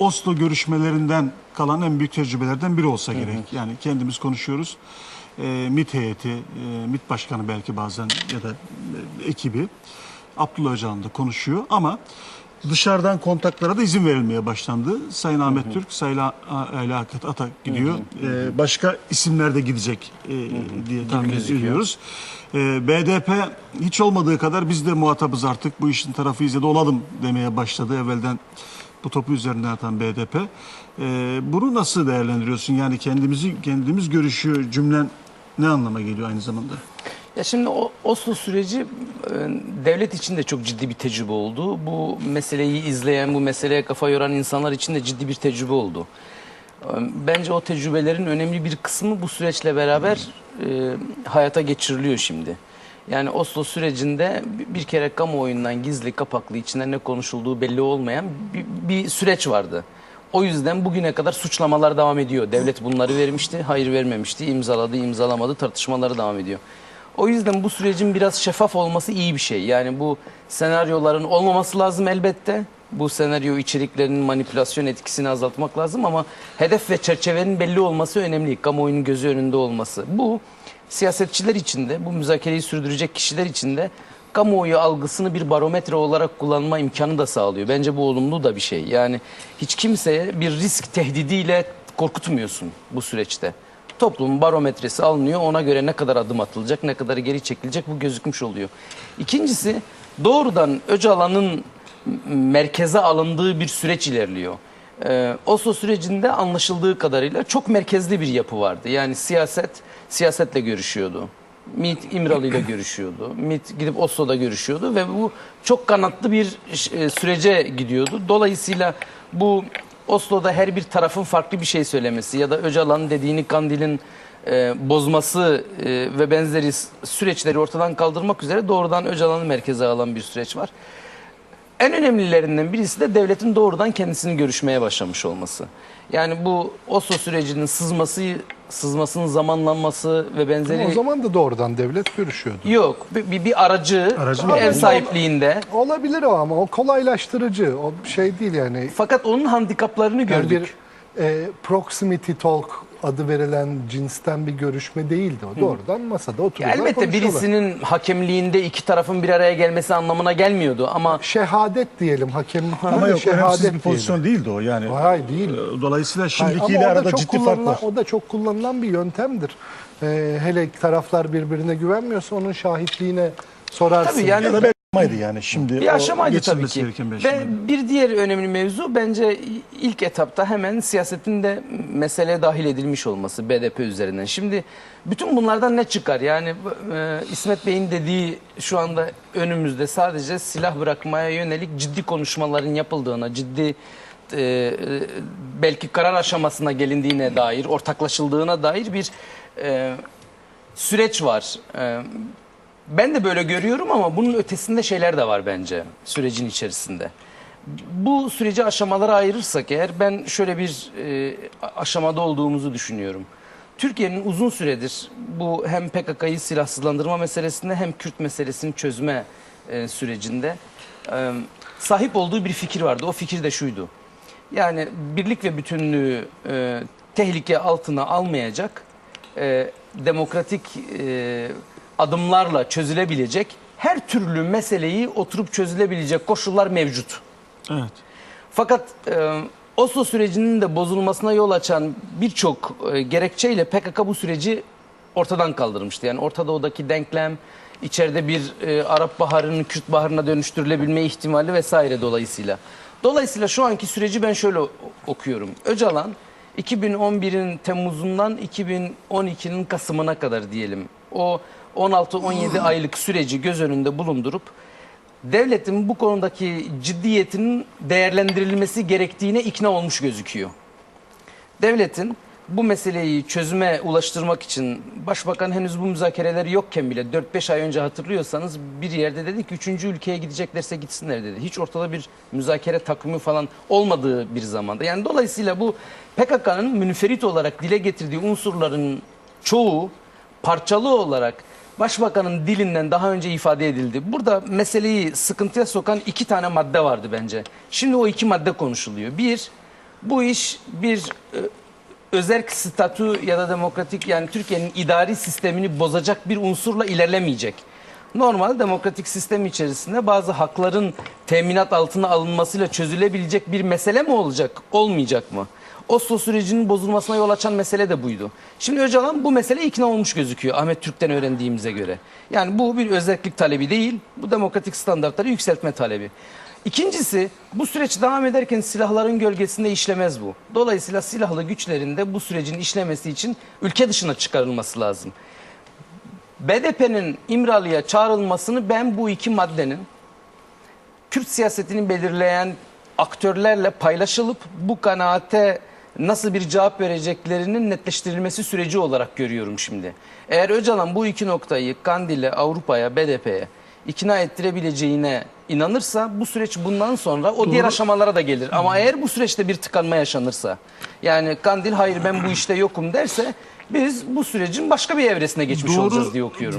Oslo görüşmelerinden kalan en büyük tecrübelerden biri olsa gerek. Yani kendimiz konuşuyoruz. E, MİT heyeti, e, MİT başkanı belki bazen ya da e, ekibi Abdullah Öcalan da konuşuyor ama dışarıdan kontaklara da izin verilmeye başlandı. Sayın Ahmet Türk, Sayın Ali Hakat Ata gidiyor. E, başka isimler de gidecek e, diye tahmin ediyoruz. E, BDP hiç olmadığı kadar biz de muhatabız artık bu işin tarafıyız ya da olalım demeye başladı evvelden bu topu üzerinden atan BDP. E, bunu nasıl değerlendiriyorsun? Yani kendimizi kendimiz görüşüyor cümlen ne anlama geliyor aynı zamanda? Ya şimdi o Oslo süreci e, devlet için de çok ciddi bir tecrübe oldu. Bu meseleyi izleyen, bu meseleye kafa yoran insanlar için de ciddi bir tecrübe oldu. E, Bence o tecrübelerin önemli bir kısmı bu süreçle beraber e, hayata geçiriliyor şimdi. Yani Oslo sürecinde bir- kere kamuoyundan gizli kapaklı içinde ne konuşulduğu belli olmayan bir, bir süreç vardı. O yüzden bugüne kadar suçlamalar devam ediyor. Devlet bunları vermişti, hayır vermemişti, imzaladı, imzalamadı, tartışmaları devam ediyor. O yüzden bu sürecin biraz şeffaf olması iyi bir şey. Yani bu senaryoların olmaması lazım elbette. Bu senaryo içeriklerinin manipülasyon etkisini azaltmak lazım ama hedef ve çerçevenin belli olması önemli. Kamuoyunun gözü önünde olması. Bu siyasetçiler için de, bu müzakereyi sürdürecek kişiler için de kamuoyu algısını bir barometre olarak kullanma imkanı da sağlıyor. Bence bu olumlu da bir şey. Yani hiç kimseye bir risk tehdidiyle korkutmuyorsun bu süreçte. Toplumun barometresi alınıyor. Ona göre ne kadar adım atılacak, ne kadar geri çekilecek bu gözükmüş oluyor. İkincisi doğrudan Öcalan'ın merkeze alındığı bir süreç ilerliyor. Ee, Oslo sürecinde anlaşıldığı kadarıyla çok merkezli bir yapı vardı. Yani siyaset siyasetle görüşüyordu. MİT İmralı ile görüşüyordu. MİT gidip Oslo'da görüşüyordu ve bu çok kanatlı bir e, sürece gidiyordu. Dolayısıyla bu Oslo'da her bir tarafın farklı bir şey söylemesi ya da Öcalan'ın dediğini Kandil'in e, bozması e, ve benzeri süreçleri ortadan kaldırmak üzere doğrudan Öcalan'ı merkeze alan bir süreç var. En önemlilerinden birisi de devletin doğrudan kendisini görüşmeye başlamış olması. Yani bu Oslo sürecinin sızması, sızmasının zamanlanması ve benzeri Ama o zaman da doğrudan devlet görüşüyordu. yok. Bir, bir, bir aracı, Aracı bir ev sahipliğinde. Olabilir o ama o kolaylaştırıcı. O şey değil yani. Fakat onun handikaplarını Yani gördük. bir e, proximity talk adı verilen cinsten bir görüşme değildi o. Doğrudan masada Ya oturuyorlar elbette konuşuyorlar. birisinin hakemliğinde iki tarafın bir araya gelmesi anlamına gelmiyordu ama Şehadet diyelim hakemlik Ama değil de yok önemsiz bir şehadet pozisyon diyelim. değildi o yani. Hayır, değil. Ee, Dolayısıyla Hayır, şimdikiyle ama o da arada çok ciddi fark kullanılan- var. O da çok kullanılan bir yöntemdir. Ee, hele taraflar birbirine güvenmiyorsa onun şahitliğine sorarsın. tabii yani Ya da belki aşamaydı yani şimdi. bir aşamaydı tabii ki. bir. Ve bir diğer önemli mevzu bence ilk etapta hemen siyasetin de meseleye dahil edilmiş olması BDP üzerinden. Şimdi bütün bunlardan ne çıkar? Yani e, İsmet Bey'in dediği şu anda önümüzde sadece silah bırakmaya yönelik ciddi konuşmaların yapıldığına, ciddi e, e, belki karar aşamasına gelindiğine dair, ortaklaşıldığına dair bir e, süreç var. E, ben de böyle görüyorum ama bunun ötesinde şeyler de var bence sürecin içerisinde. Bu süreci aşamalara ayırırsak eğer ben şöyle bir e, aşamada olduğumuzu düşünüyorum. Türkiye'nin uzun süredir bu hem PKK'yı silahsızlandırma meselesinde hem Kürt meselesini çözme e, sürecinde e, sahip olduğu bir fikir vardı. O fikir de şuydu. Yani birlik ve bütünlüğü e, tehlike altına almayacak, e, demokratik e, adımlarla çözülebilecek her türlü meseleyi oturup çözülebilecek koşullar mevcut. Evet. Fakat e, Oslo sürecinin de bozulmasına yol açan birçok e, gerekçeyle PKK bu süreci ortadan kaldırmıştı. Yani Orta Doğu'daki denklem, içeride bir e, Arap Baharı'nın Kürt Baharı'na dönüştürülebilme ihtimali vesaire dolayısıyla. Dolayısıyla şu anki süreci ben şöyle okuyorum. Öcalan 2011'in Temmuz'undan 2012'nin Kasım'ına kadar diyelim. O 16-17 aylık süreci göz önünde bulundurup devletin bu konudaki ciddiyetinin değerlendirilmesi gerektiğine ikna olmuş gözüküyor. Devletin bu meseleyi çözüme ulaştırmak için başbakan henüz bu müzakereleri yokken bile 4-5 ay önce hatırlıyorsanız bir yerde dedi ki 3. ülkeye gideceklerse gitsinler dedi. Hiç ortada bir müzakere takvimi falan olmadığı bir zamanda. Yani dolayısıyla bu PKK'nın münferit olarak dile getirdiği unsurların çoğu parçalı olarak Başbakanın dilinden daha önce ifade edildi. Burada meseleyi sıkıntıya sokan iki tane madde vardı bence. Şimdi o iki madde konuşuluyor. Bir, bu iş bir e, özerk statü ya da demokratik yani Türkiye'nin idari sistemini bozacak bir unsurla ilerlemeyecek. Normal demokratik sistem içerisinde bazı hakların teminat altına alınmasıyla çözülebilecek bir mesele mi olacak, olmayacak mı? Oslo sürecinin bozulmasına yol açan mesele de buydu. Şimdi Öcalan bu mesele ikna olmuş gözüküyor Ahmet Türk'ten öğrendiğimize göre. Yani bu bir özellik talebi değil, bu demokratik standartları yükseltme talebi. İkincisi bu süreç devam ederken silahların gölgesinde işlemez bu. Dolayısıyla silahlı güçlerin de bu sürecin işlemesi için ülke dışına çıkarılması lazım. BDP'nin İmralı'ya çağrılmasını ben bu iki maddenin Kürt siyasetini belirleyen aktörlerle paylaşılıp bu kanaate nasıl bir cevap vereceklerinin netleştirilmesi süreci olarak görüyorum şimdi. Eğer Öcalan bu iki noktayı Kandil'e, Avrupa'ya, BDP'ye ikna ettirebileceğine inanırsa bu süreç bundan sonra o diğer aşamalara da gelir. Ama eğer bu süreçte bir tıkanma yaşanırsa yani Kandil hayır ben bu işte yokum derse biz bu sürecin başka bir evresine geçmiş Doğru- olacağız diye okuyorum.